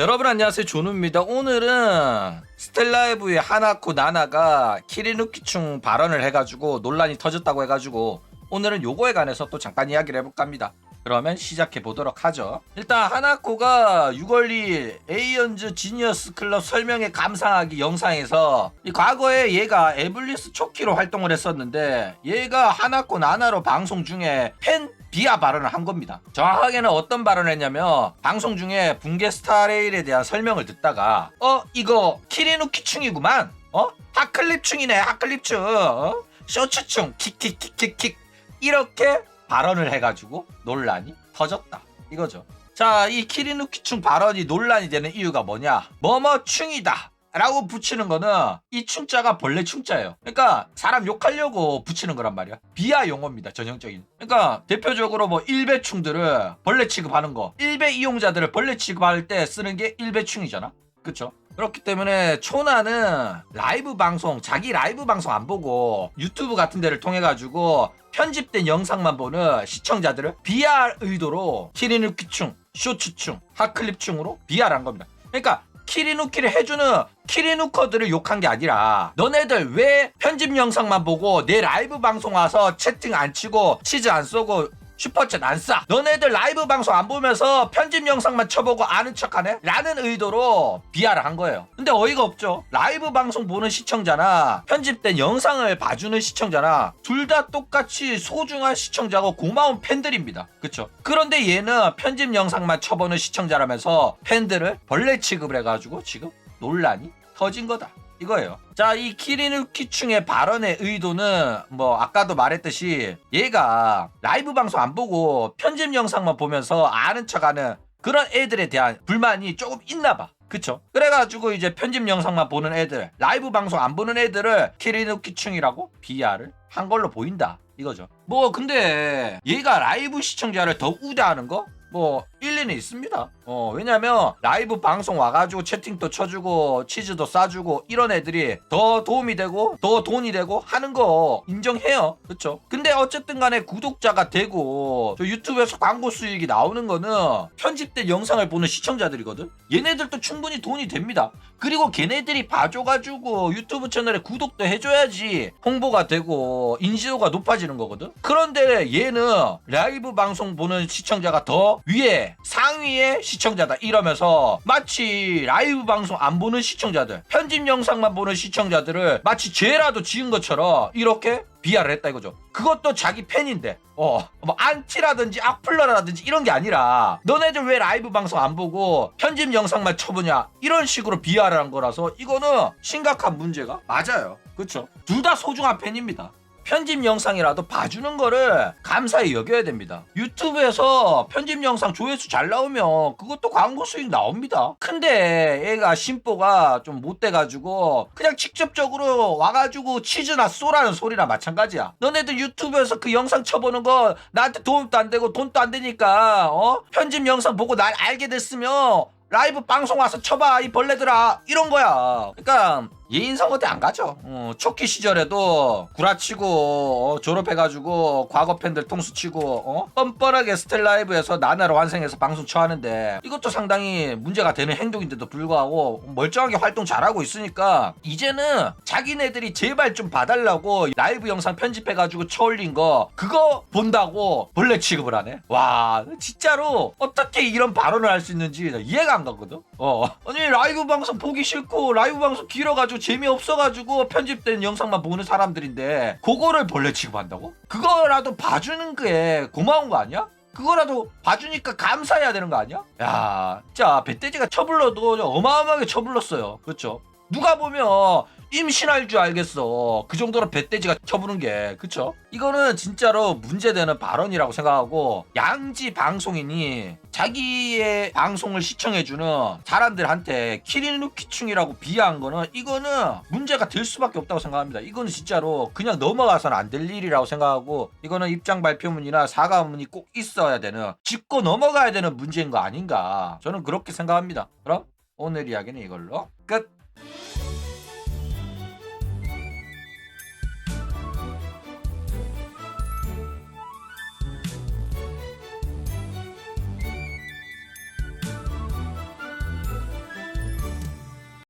여러분 안녕하세요. 조누입니다. 오늘은 스텔라이브의 하나코 나나가 키리누키충 발언을 해가지고 논란이 터졌다고 해가지고 오늘은 요거에 관해서 또 잠깐 이야기를 해볼까 합니다. 그러면 시작해 보도록 하죠. 일단 하나코가 6월 2일 에이언즈 지니어스 클럽 설명회 감상하기 영상에서 이 과거에 얘가 에블리스 초키로 활동을 했었는데 얘가 하나코 나나로 방송 중에 팬 비하 발언을 한 겁니다. 정확하게는 어떤 발언을 했냐면 방송 중에 붕괴 스타레일에 대한 설명을 듣다가 어 이거 키리누키충이구만 어 하클립충이네 하클립충 어? 쇼츠충 킥킥킥킥킥 이렇게 발언을 해가지고 논란이 터졌다 이거죠. 자, 이 키리누키충 발언이 논란이 되는 이유가 뭐냐? 뭐뭐충이다. 라고 붙이는 거는 이 충자가 벌레 충자예요. 그러니까 사람 욕하려고 붙이는 거란 말이야. 비하 용어입니다. 전형적인. 그러니까 대표적으로 뭐 일배충들을 벌레 취급하는 거. 일배 이용자들을 벌레 취급할 때 쓰는 게 일배충이잖아. 그쵸? 그렇기 때문에 초나는 라이브 방송, 자기 라이브 방송 안 보고 유튜브 같은 데를 통해 가지고 편집된 영상만 보는 시청자들을 비하할 의도로 키리누키충, 쇼츠충, 하클립충으로 비하를 한 겁니다. 그러니까 키리누키를 해주는 키리누커들을 욕한 게 아니라 너네들 왜 편집 영상만 보고 내 라이브 방송 와서 채팅 안 치고 치즈 안 쏘고 슈퍼챗 안 싸. 너네들 라이브 방송 안 보면서 편집 영상만 쳐보고 아는 척하네? 라는 의도로 비하를 한 거예요. 근데 어이가 없죠. 라이브 방송 보는 시청자나 편집된 영상을 봐주는 시청자나 둘 다 똑같이 소중한 시청자고 고마운 팬들입니다. 그쵸? 그런데 얘는 편집 영상만 쳐보는 시청자라면서 팬들을 벌레 취급을 해가지고 지금 논란이 터진 거다. 이거예요. 자, 이 키리누키충의 발언의 의도는 뭐 아까도 말했듯이 얘가 라이브 방송 안 보고 편집 영상만 보면서 아는 척하는 그런 애들에 대한 불만이 조금 있나 봐. 그쵸? 그래가지고 이제 편집 영상만 보는 애들, 라이브 방송 안 보는 애들을 키리누키충이라고 비하를 한 걸로 보인다. 이거죠. 뭐 근데 얘가 라이브 시청자를 더 우대하는 거? 뭐 일리는 있습니다. 어 왜냐면 라이브 방송 와가지고 채팅도 쳐주고 치즈도 싸주고 이런 애들이 더 도움이 되고 더 돈이 되고 하는 거 인정해요. 그렇죠? 근데 어쨌든 간에 구독자가 되고 저 유튜브에서 광고 수익이 나오는 거는 편집된 영상을 보는 시청자들이거든. 얘네들도 충분히 돈이 됩니다. 그리고 걔네들이 봐줘가지고 유튜브 채널에 구독도 해줘야지 홍보가 되고 인지도가 높아지는 거거든. 그런데 얘는 라이브 방송 보는 시청자가 더 위에 상위의 시청자다 이러면서 마치 라이브 방송 안 보는 시청자들 편집 영상만 보는 시청자들을 마치 죄라도 지은 것처럼 이렇게 비하를 했다 이거죠. 그것도 자기 팬인데, 어, 뭐 안티라든지 악플러라든지 이런 게 아니라 너네들 왜 라이브 방송 안 보고 편집 영상만 쳐보냐 이런 식으로 비하를 한 거라서 이거는 심각한 문제가 맞아요. 그렇죠? 둘다 소중한 팬입니다. 편집 영상이라도 봐주는 거를 감사히 여겨야 됩니다. 유튜브에서 편집 영상 조회수 잘 나오면 그것도 광고 수익 나옵니다. 근데 얘가 심보가 좀 못돼가지고 그냥 직접적으로 와가지고 치즈나 쏘라는 소리나 마찬가지야. 너네들 유튜브에서 그 영상 쳐보는 거 나한테 도움도 안 되고 돈도 안 되니까 어 편집 영상 보고 날 알게 됐으면 라이브 방송 와서 쳐봐 이 벌레들아 이런 거야 그러니까 예인성어대 안 가죠. 어, 초기 시절에도 구라치고 어, 졸업해가지고 과거 팬들 통수치고 어? 뻔뻔하게 스텔라이브에서 나나로 환생해서 방송 쳐하는데 이것도 상당히 문제가 되는 행동인데도 불구하고 멀쩡하게 활동 잘하고 있으니까 이제는 자기네들이 제발 좀 봐달라고 라이브 영상 편집해가지고 쳐올린 거 그거 본다고 벌레 취급을 하네. 와 진짜로 어떻게 이런 발언을 할 수 있는지 나 이해가 안 가거든. 어. 아니 라이브 방송 보기 싫고 라이브 방송 길어가지고 재미없어가지고 편집된 영상만 보는 사람들인데 그거를 벌레 취급한다고? 그거라도 봐주는 게 고마운 거 아니야? 그거라도 봐주니까 감사해야 되는 거 아니야? 야, 진짜 배돼지가 쳐불러도 어마어마하게 쳐불렀어요. 그렇죠? 누가 보면 임신할 줄 알겠어. 그 정도로 배돼지가 쳐부는 게, 그쵸? 이거는 진짜로 문제되는 발언이라고 생각하고, 양지 방송인이 자기의 방송을 시청해주는 사람들한테 키리누키충이라고 비하한 거는, 이거는 문제가 될 수밖에 없다고 생각합니다. 이거는 진짜로 그냥 넘어가서는 안 될 일이라고 생각하고, 이거는 입장 발표문이나 사과문이 꼭 있어야 되는, 짚고 넘어가야 되는 문제인 거 아닌가. 저는 그렇게 생각합니다. 그럼 오늘 이야기는 이걸로 끝!